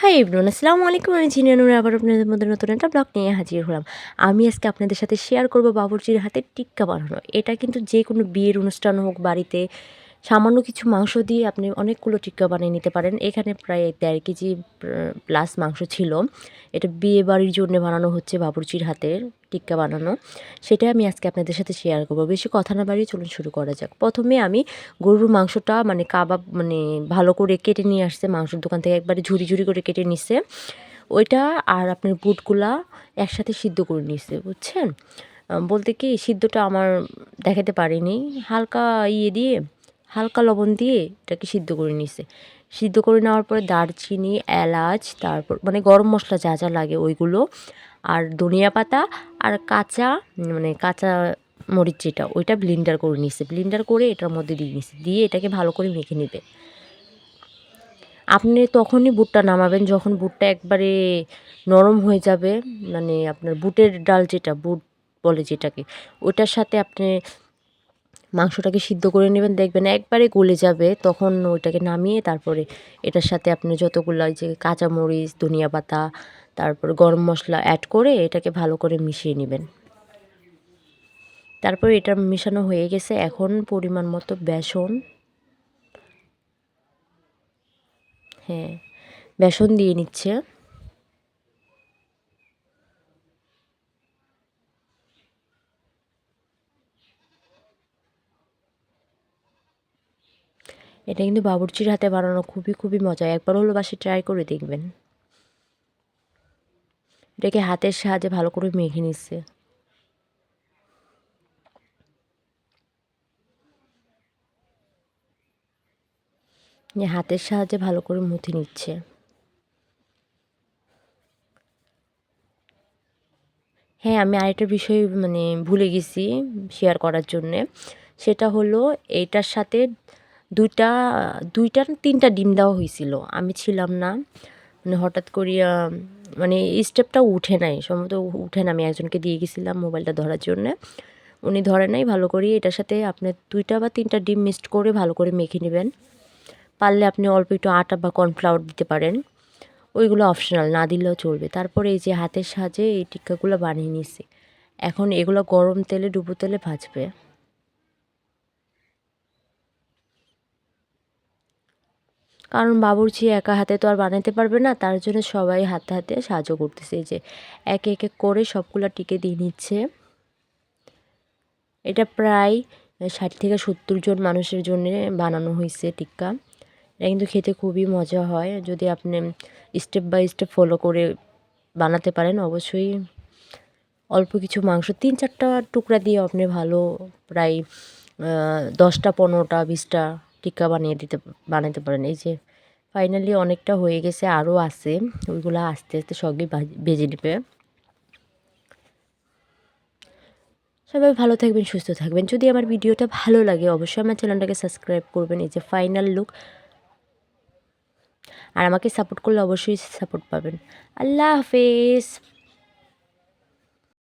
Hi everyone আসসালামু আলাইকুম আমি জিনিয়ানুর আবার আপনাদের মধ্যে নতুন একটা ব্লগ নিয়ে হাজির হলাম। আমি আজকে আপনাদের সাথে শেয়ার করব বাবুর্চির হাতে টিক্কা বানানো। এটা কিন্তু যে কোনো বিয়ের অনুষ্ঠান হোক, বাড়িতে সামান্য কিছু মাংস দিয়ে আপনি অনেকগুলো টিক্কা বানিয়ে নিতে পারেন। এখানে প্রায় দেড় কেজি প্লাস মাংস ছিল। এটা বিয়ে বাড়ির জন্য বানানো হচ্ছে বাবুর্চির হাতের টিক্কা বানানো। সেটা আমি আজকে আপনাদের সাথে শেয়ার করব। বেশি কথা না বাড়িয়ে চলুন শুরু করা যাক। প্রথমে আমি গরুর মাংসটা মানে কাবাব মানে ভালো করে কেটে নিয়ে আসছে। মাংসের দোকান থেকে একবারে ঝুরি ঝুরি করে কেটে নিচ্ছে ওইটা আর আপনার বুটগুলা একসাথে সিদ্ধ করে নিচ্ছে বুঝছেন? বলতে কি, সিদ্ধটা আমার দেখাতে পারিনি। হালকা ইয়ে দিয়ে হালকা লবণ দিয়ে এটাকে সিদ্ধ করে নিছে। সিদ্ধ করে নেওয়ার পরে দারচিনি, এলাচ, তারপর মানে গরম মশলা যা যা লাগে ওইগুলো আর ধনিয়া পাতা আর কাঁচা মানে কাঁচা মরিচ যেটা, ওইটা ব্লিন্ডার করে নিছে। ব্লিন্ডার করে এটার মধ্যে দিয়ে নিছে। দিয়ে এটাকে ভালো করে মেখে নেবে। আপনি তখনই বুটটা নামাবেন, যখন বুটটা একবারে নরম হয়ে যাবে মানে আপনার বুটের ডাল যেটা, বুট বলে যেটাকে ওটার সাথে আপনি মাংসটাকে সিদ্ধ করে নেবেন, দেখবেন একবারে গলে যাবে, তখন ওইটাকে নামিয়ে তারপরে এটার সাথে আপনি যতগুলো যে কাঁচামরিচ, ধনিয়া পাতা, তারপর গরম মশলা অ্যাড করে এটাকে ভালো করে মিশিয়ে নেবেন। তারপর এটা মিশানো হয়ে গেছে এখন পরিমাণ মতো বেসন। হ্যাঁ বেসন দিয়ে নিচ্ছে। এটা কিন্তু বাবুর্চির হাতে বানানো খুবই খুবই মজা একবার হলো বাসে ট্রাই করে দেখবেন। এটাকে হাতের সাহায্যে ভালো করে মেখে নিচ্ছে। হাতের সাহায্যে ভালো করে মুথে নিচ্ছে। হ্যাঁ আমি আরেকটা বিষয় মানে ভুলে গেছি শেয়ার করার জন্যে। সেটা হলো, এইটার সাথে দুইটা দুইটা তিনটা ডিম দেওয়া হয়েছিল আমি ছিলাম না। মানে হঠাৎ করিয়া মানে স্টেপটা উঠে নাই। সম্ভবত উঠে না, আমি একজনকে দিয়ে গেছিলাম মোবাইলটা ধরার জন্যে। উনি ধরে নাই, ভালো করে এটার সাথে আপনি দুইটা বা তিনটা ডিম মিক্সড করে ভালো করে মেখে নেবেন। পারলে আপনি অল্প একটু আটা বা কর্নফ্লাওয়ার দিতে পারেন। ওইগুলো অপশনাল না দিলেও চলবে। তারপরে এই যে হাতের সাহায্যে এই টিক্কাগুলো বানিয়ে নিছি এখন এগুলো গরম তেলে, ডুবো তেলে ভাজবে। কারণ বাবুর্চি একা হাতে তো আর বানাতে পারবে না, তার জন্য সবাই হাতে হাতে সাহায্য করতেছে। যে একে একে করে সবগুলো টিকে দিয়ে নিচ্ছে। এটা প্রায় ষাট থেকে সত্তর জন মানুষের জন্য বানানো হয়েছে টিক্কা। এটা কিন্তু খেতে খুবই মজা হয়। যদি আপনি স্টেপ বাই স্টেপ ফলো করে বানাতে পারেন, অবশ্যই অল্প কিছু মাংস, তিন চারটা টুকরা দিয়ে আপনি ভালো প্রায় দশটা, পনেরোটা, বিশটা টিক্কা বানিয়ে দিতে বানাতে পারেন। এই যে ফাইনালি অনেকটা হয়ে গেছে আরও আছে। ওইগুলো আস্তে আস্তে সবই ভেজে নেবে। সবাই ভালো থাকবেন, সুস্থ থাকবেন। যদি আমার ভিডিওটা ভালো লাগে, অবশ্যই আমার চ্যানেলটাকে সাবস্ক্রাইব করবেন। এই যে ফাইনাল লুক আর আমাকে সাপোর্ট করলে অবশ্যই সাপোর্ট পাবেন। আল্লাহ হাফেজ।